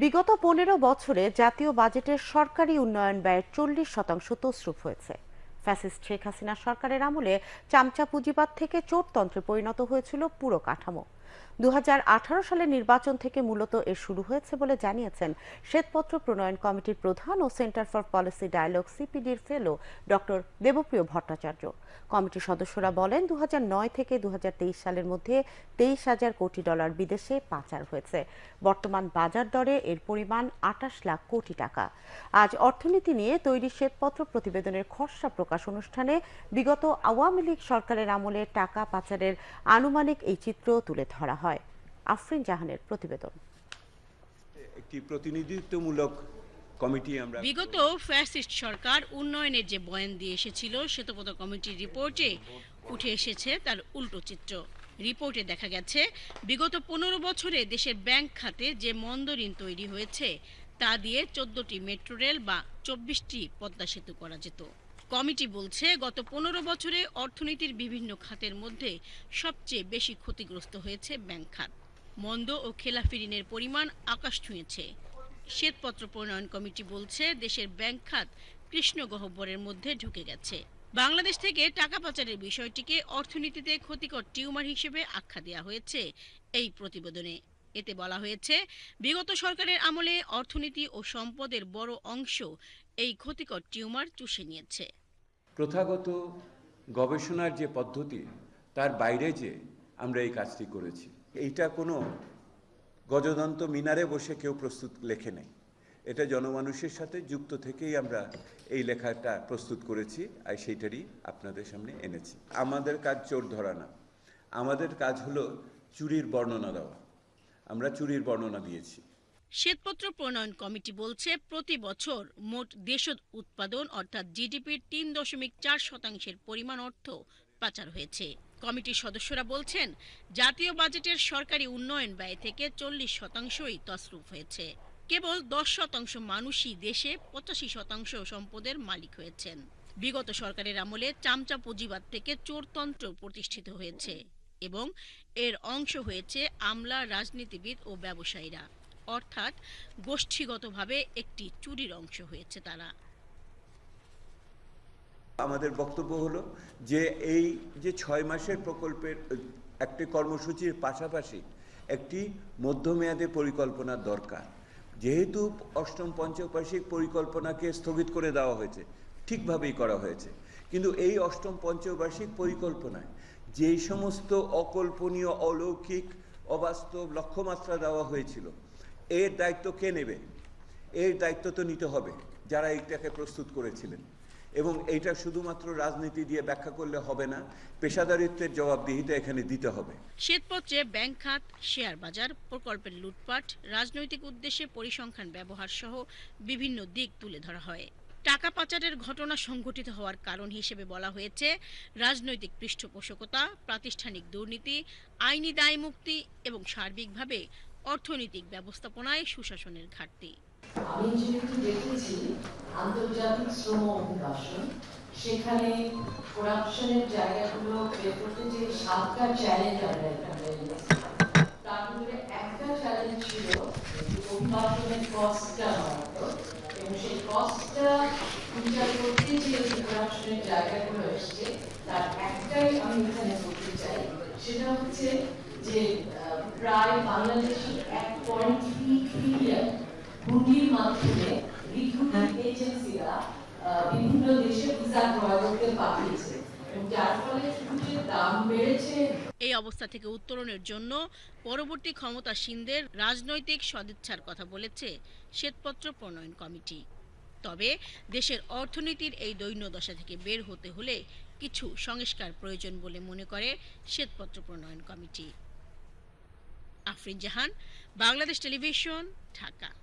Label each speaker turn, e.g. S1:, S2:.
S1: বিগত পনেরো বছরে জাতীয় বাজেটের সরকারি উন্নয়ন ব্যয়ের চল্লিশ শতাংশ তসরুপ হয়েছে। ফ্যাসিস্ট শেখ হাসিনা সরকারের আমলে চামচা পুঁজিবাদ থেকে চোরতন্ত্রে পরিণত হয়েছিল পুরো কাঠামো। দু সালের নির্বাচন থেকে মূলত এর শুরু হয়েছে বলে জানিয়েছেন শ্বেতপত্র প্রণয়ন কমিটির প্রধান ও সেন্টার ফর পলিসি ডায়ালগ সিপিডির ফেলো ডক্টর দেবপ্রিয় ভট্টাচার্য। কমিটির সদস্যরা বলেন দু হাজার নয় থেকে দু সালের মধ্যে তেইশ হাজার কোটি ডলার বিদেশে পাচার হয়েছে। বর্তমান বাজার দরে এর পরিমাণ আটাশ লাখ কোটি টাকা। আজ অর্থনীতি নিয়ে তৈরি শ্বেতপত্র প্রতিবেদনের খসড়া প্রকাশ অনুষ্ঠানে বিগত আওয়ামী লীগ সরকারের আমলে টাকা পাচারের আনুমানিক এই চিত্র তুলে ধরা হয়। আফরিন জাহানের প্রতিবেদন।
S2: একটি প্রতিনিধিত্বমূলক কমিটি আমরা
S3: বিগত ফ্যাসিস্ট সরকার উন্নয়নের যে বয়ান দিয়ে এসেছিল শ্বেতপত্র কমিটির রিপোর্টে উঠে এসেছে তার উল্টো চিত্র। রিপোর্টে দেখা গেছে বিগত পনেরো বছরে দেশের ব্যাংক খাতে যে মন্দ ঋণ তৈরি হয়েছে তা দিয়ে চোদ্দটি মেট্রো রেল বা চব্বিশটি পদ্মা সেতু করা যেত। কমিটি বলছে, গত পনেরো বছরে অর্থনীতির বিভিন্ন খাতের মধ্যে সবচেয়ে বেশি ক্ষতিগ্রস্ত হয়েছে ব্যাংক খাত। মন্দ ও খেলাফি ঋণের পরিমাণ আকাশ ছুঁয়েছে। শ্বেতপত্র প্রণয়ন কমিটি বলছে, দেশের ব্যাংক খাত কৃষ্ণ গহ্বরের মধ্যে ঢুকে গেছে। বাংলাদেশ থেকে টাকা পাচারের বিষয়টিকে অর্থনীতিতে ক্ষতিকর টিউমার হিসেবে আখ্যা দেওয়া হয়েছে এই প্রতিবেদনে। এতে বলা হয়েছে, বিগত সরকারের আমলে অর্থনীতি ও সম্পদের বড় অংশ এই ক্ষতিকর টিউমার চুষে নিয়েছে।
S2: প্রথাগত গবেষণার যে পদ্ধতি, তার বাইরে যে আমরা এই কাজটি করেছি, এইটা কোনো গজদন্ত মিনারে বসে কেউ প্রস্তুত লেখে নেই। এটা জনমানুষের সাথে যুক্ত থেকেই আমরা এই লেখাটা প্রস্তুত করেছি, আর সেইটারই আপনাদের সামনে এনেছি। আমাদের কাজ চোর ধরা না। আমাদের কাজ হলো চুরির বর্ণনা দেওয়া। আমরা চুরির বর্ণনা দিয়েছি।
S3: শ্বেতপত্র প্রণয়ন কমিটি বলছে, প্রতি বছর মোট দেশজ উৎপাদন, অর্থাৎ জিডিপির তিন দশমিক চার শতাংশের পরিমাণ অর্থ পাচার হয়েছে। কমিটির সদস্যরা বলছেন, জাতীয় বাজেটের সরকারি উন্নয়ন ব্যয় থেকে চল্লিশ শতাংশই তসরুপ হয়েছে। কেবল দশ শতাংশ মানুষই দেশে পঁচাশি শতাংশ সম্পদের মালিক হয়েছেন। বিগত সরকারের আমলে চামচা পুঁজিবাদ থেকে চোরতন্ত্র প্রতিষ্ঠিত হয়েছে এবং এর অংশ হয়েছে আমলা, রাজনীতিবিদ ও ব্যবসায়ীরা। অর্থাৎ গোষ্ঠীগতভাবে একটি চুরির অংশ হয়েছে তারা।
S2: আমাদের বক্তব্য হলো যে এই যে ছয় মাসের প্রকল্পের একটি কর্মসূচির পাশাপাশি একটি মধ্যমেয়াদে পরিকল্পনার দরকার। যেহেতু অষ্টম পঞ্চবার্ষিক পরিকল্পনাকে স্থগিত করে দেওয়া হয়েছে, ঠিকভাবেই করা হয়েছে। কিন্তু এই অষ্টম পঞ্চবার্ষিক পরিকল্পনায় যেই সমস্ত অকল্পনীয়, অলৌকিক, অবাস্তব লক্ষ্যমাত্রা দেওয়া হয়েছিল এর দায়িত্ব কে নেবে? এর দায়িত্ব তো নিতে হবে, যারা এইটাকে প্রস্তুত করেছিলেন। এবং এইটা শুধুমাত্র রাজনীতি দিয়ে ব্যাখ্যা করলে হবে না, পেশাদারিত্বের জবাবদিহিতা এখানে দিতে হবে।
S3: শ্বেতপত্রে ব্যাংক খাত, শেয়ার বাজার, প্রকল্পের লুটপাট, রাজনৈতিক উদ্দেশ্যে পরিসংখ্যান ব্যবহার সহ বিভিন্ন দিক তুলে ধরা হয়। টাকা পাচারের ঘটনা সংঘটিত হওয়ার কারণ হিসেবে বলা হয়েছে রাজনৈতিক পৃষ্ঠপোষকতা, প্রাতিষ্ঠানিক দুর্নীতি, আইনি দায় মুক্তি এবং সার্বিকভাবে অর্থনৈতিক ব্যবস্থাপনায় সুশাসনের ঘাটতি।
S4: আমি যেহেতু দেখেছি, আন্তর্জাতিক শ্রম অভিবাসন সেখানে করাপশনের জায়গাগুলো বের করতে যে সাতটা চ্যালেঞ্জ আমরা এখানে তার মধ্যে একটা চ্যালেঞ্জ ছিল অভিবাসনের কস্টটা এবং সেই কস্টটা বিচার করতে যে করাপশনের জায়গাগুলো এসছে, তার একটাই আমি এখানে বলতে চাই, সেটা হচ্ছে যে প্রায় বাংলাদেশের এক পয়েন্ট ট্রিলিয়ন মাধ্যমে রিক্রুটিং এজেন্সিরা বিভিন্ন দেশে ভিসা ক্রয় করতে পাঠিয়েছে।
S3: এই অবস্থা থেকে উত্তরণের জন্য পরবর্তী ক্ষমতাসীনদের রাজনৈতিক সদিচ্ছার কথা বলেছে শ্বেতপত্র প্রণয়ন কমিটি। তবে দেশের অর্থনীতির এই দৈন্যদশা থেকে বের হতে হলে কিছু সংস্কার প্রয়োজন বলে মনে করে শ্বেতপত্র প্রণয়ন কমিটি। আফরিন জাহান বাংলাদেশ টেলিভিশন ঢাকা।